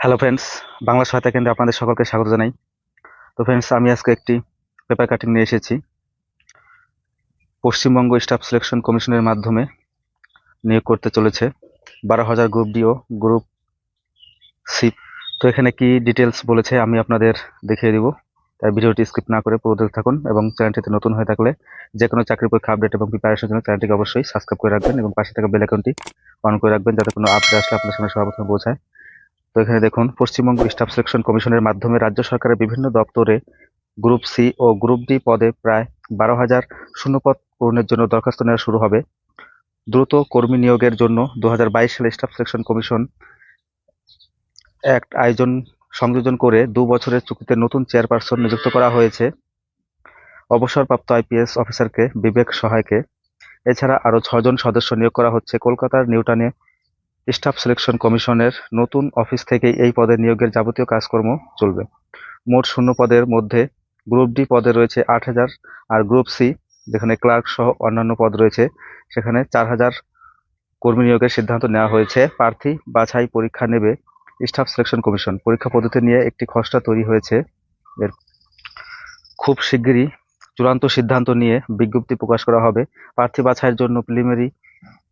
Hello friends Bangla সহায়তা কেন্দ্রে আপনাদের সকলকে স্বাগত জানাই। তো ফ্রেন্ডস আমি আজকে একটি পেপার কাটিং নিয়ে এসেছি। পশ্চিমবঙ্গ স্টাফ সিলেকশন কমিশনের মাধ্যমে নিয়োগ করতে চলেছে। বারো হাজার গ্রুপ ডি ও গ্রুপ সি তো এখানে কি ডিটেলস বলেছে আমি আপনাদের দেখিয়ে দিব। তাই ভিডিওটি স্কিপ না করে পুরো থাকুন এবং চ্যানেলটিতে নতুন হয়ে থাকলে যে কোনো চাকরি পরীক্ষা আপডেট এবং প্রিপারেশনের জন্য চ্যানেলটিকে অবশ্যই সাবস্ক্রাইব করে রাখবেন এবং পাশে থাকা বেল আইকনটি অন করে রাখবেন যাতে কোনো আপডেট আসলে আপনার সামনে সর্বপ্রথম পৌঁছায়। তো এখানে দেখুন, পশ্চিমবঙ্গ স্টাফ সিলেকশন কমিশনের মাধ্যমে রাজ্য সরকারের বিভিন্ন দপ্তরে গ্রুপ সি ও গ্রুপ ডি পদে প্রায় বারো হাজার শূন্যপদ পূরণের জন্য দরখাস্ত নেওয়া শুরু হবে। দ্রুত কর্মী নিয়োগের জন্য দু হাজার বাইশ সালে স্টাফ সিলেকশন কমিশন অ্যাক্ট আয়োজন সংযোজন করে দু বছরের চুক্তিতে নতুন চেয়ারপারসন নিযুক্ত করা হয়েছে। অবসরপ্রাপ্ত আইপিএস অফিসারকে বিবেক সহায়কে। এছাড়া আরও ছজন সদস্য নিয়োগ করা হচ্ছে। কলকাতার নিউটানে স্টাফ সিলেকশন কমিশনের নতুন অফিস থেকেই এই পদে নিয়োগের যাবতীয় কাজকর্ম চলবে। মোট শূন্য পদের মধ্যে গ্রুপ ডি পদে রয়েছে আট হাজার আর গ্রুপ সি, যেখানে ক্লার্ক সহ অন্যান্য পদ রয়েছে, সেখানে চার হাজার কর্মী নিয়োগের সিদ্ধান্ত নেওয়া হয়েছে। প্রার্থী বাছাই পরীক্ষা নেবে স্টাফ সিলেকশন কমিশন। পরীক্ষা পদ্ধতি নিয়ে একটি খসড়া তৈরি হয়েছে। এর খুব শিগগিরই চূড়ান্ত সিদ্ধান্ত নিয়ে বিজ্ঞপ্তি প্রকাশ করা হবে। প্রার্থী বাছাইয়ের জন্য প্রিলিমিনারি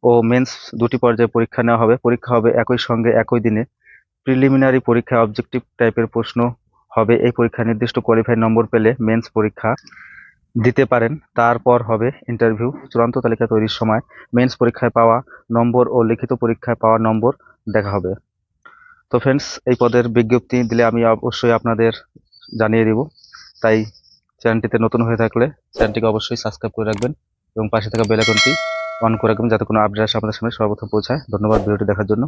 ও মেন্স দুটি পর্যায়ে পরীক্ষা নেওয়া হবে। পরীক্ষা হবে একই সঙ্গে একই দিনে। প্রিলিমিনারি পরীক্ষায় অবজেক্টিভ টাইপের প্রশ্ন হবে। এই পরীক্ষায় নির্দিষ্ট কোয়ালিফাই নম্বর পেলে মেন্স পরীক্ষা দিতে পারেন। তারপর হবে ইন্টারভিউ। চূড়ান্ত তালিকা তৈরির সময় মেন্স পরীক্ষায় পাওয়া নম্বর ও লিখিত পরীক্ষায় পাওয়া নম্বর দেখা হবে। তো ফ্রেন্ডস, এই পদের বিজ্ঞপ্তি দিলে আমি অবশ্যই আপনাদের জানিয়ে দিব। তাই চ্যানেলটিতে নতুন হয়ে থাকলে চ্যানেলটিকে অবশ্যই সাবস্ক্রাইব করে রাখবেন এবং পাশে থাকা বেল আইকনটি অন করে রাখবেন যাতে কোনো আপডেট আসে আপনাদের সামনে সর্বপ্রথম পৌঁছায়। ধন্যবাদ ভিডিওটি দেখার জন্য।